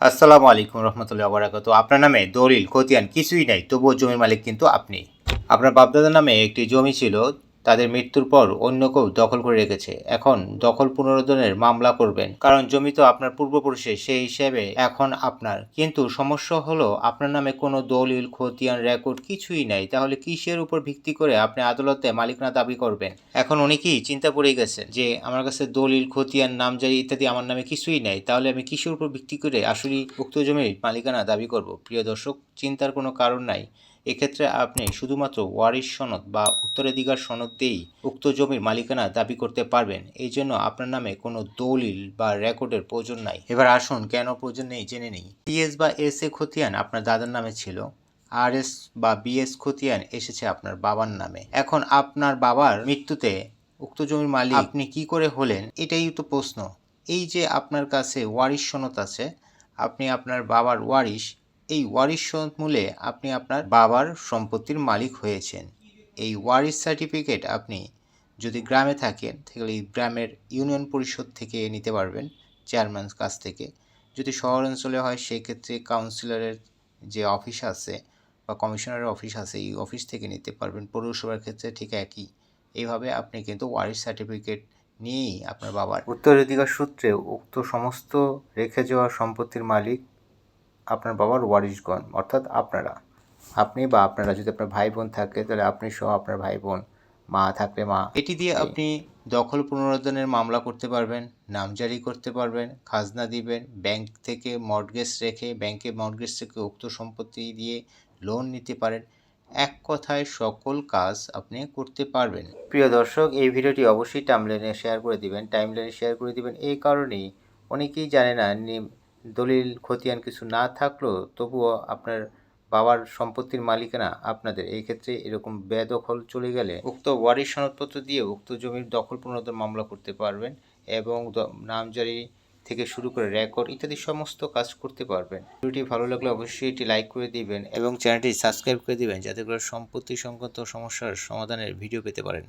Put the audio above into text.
আসসালামু আলাইকুম রহমতুল্লাহ বরাকাত আপনার নামে দলিল, খতিয়ান কিছুই নাই, তবুও জমির মালিক কিন্তু আপনি। আপনার বাপদাদার নামে একটি জমি ছিল তাদের মৃত্যুর পর অন্য কেউ দখল করে রেখেছে। এখন দখল পুনরুদ্ধারের মামলা করবেন। কারণ জমি তো আপনার পূর্বপুরুষের, সেই হিসেবে এখন আপনার। কিন্তু সমস্যা হলো আপনার নামে কোনো দলিল, খতিয়ান রেকর্ড কিছুই নাই। তাহলে কিসের উপর ভিত্তি করে আপনি আদালতে মালিকানা দাবি করবেন? এখন অনেকেই চিন্তা পড়ে গেছেন যে, আমার কাছে দলিল, খতিয়ান, নামজারি ইত্যাদি আমার নামে কিছুই নাই। তাহলে আমি কিসের উপর ভিত্তি করে আসলে উক্ত জমির মালিকানা দাবি করব? প্রিয় দর্শক, চিন্তার কোনো কারণ নাই। এক্ষেত্রে আপনি শুধুমাত্র ওয়ারিশ সনদ বা উত্তরাধিকার সনদ দিয়েই উক্ত জমির মালিকানা দাবি করতে পারবেন। এই জন্য আপনার নামে কোনো দলিল বা রেকর্ডের প্রয়োজন নাই। এবার আসুন, কেন প্রয়োজন নেই জেনে নেই। টিএস বা এস এ খতিয়ান আপনার দাদার নামে ছিল। আর এস বা বিএস খতিয়ান এসেছে আপনার বাবার নামে। এখন আপনার বাবার মৃত্যুতে উক্ত জমির মালিক আপনি কি করে হলেন, এটাই তো প্রশ্ন। এই যে আপনার কাছে ওয়ারিশ সনদ আছে, আপনি আপনার বাবার ওয়ারিশ এই ওয়ারিশ মূলে আপনি আপনার বাবার সম্পত্তির মালিক হয়েছেন। এই ওয়ারিশ সার্টিফিকেট আপনি যদি গ্রামে থাকেন, তাহলে এই গ্রামের ইউনিয়ন পরিষদ থেকে নিতে পারবেন চেয়ারম্যান কাছ থেকে। যদি শহর অঞ্চলে হয়, সেক্ষেত্রে কাউন্সিলরের যে অফিস আছে বা কমিশনারের অফিস আছে, এই অফিস থেকে নিতে পারবেন। পৌরসভার ক্ষেত্রে ঠিক একই। এইভাবে আপনি কিন্তু ওয়ারিশ সার্টিফিকেট নিয়েই আপনার বাবার উত্তরাধিকার সূত্রে উক্ত সমস্ত রেখে যাওয়া সম্পত্তির মালিক আপনার বাবার ওয়ারিশগণ অর্থাৎ আপনারা। আপনি বা আপনারা যদি আপনার ভাই বোন থাকে তাহলে আপনি সহ আপনার ভাই বোন মা থাকলে মা। এটি দিয়ে আপনি দখল পুনরুদ্ধারের মামলা করতে পারবেন নামজারি করতে পারবেন খাজনা দিবেন ব্যাংক থেকে মর্টগেজ রেখে ব্যাংকে মর্টগেজ থেকে উক্ত সম্পত্তি দিয়ে লোন নিতে পারেন। এক কথায় সকল কাজ আপনি করতে পারবেন। প্রিয় দর্শক এই ভিডিওটি অবশ্যই টাইমলাইনে শেয়ার করে দিবেন। টাইমলাইনে শেয়ার করে দিবেন এই কারণেই অনেকেই জানে না নি- দলিল, খতিয়ান কিছু না থাকলেও তবুও আপনার বাবার সম্পত্তির মালিকানা আপনাদের। এই ক্ষেত্রে এরকম বেদখল চলে গেলে উক্ত ওয়ারিশ সনদপত্র দিয়ে উক্ত জমির দখল পুনরুদ্ধার মামলা করতে পারবেন এবং নামজারি থেকে শুরু করে রেকর্ড ইত্যাদি সমস্ত কাজ করতে পারবেন। ভিডিওটি ভালো লাগলে অবশ্যই এটি লাইক করে দিবেন এবং চ্যানেলটি সাবস্ক্রাইব করে দিবেন যাতে করে সম্পত্তি সংক্রান্ত সমস্যার সমাধানের ভিডিও পেতে পারেন।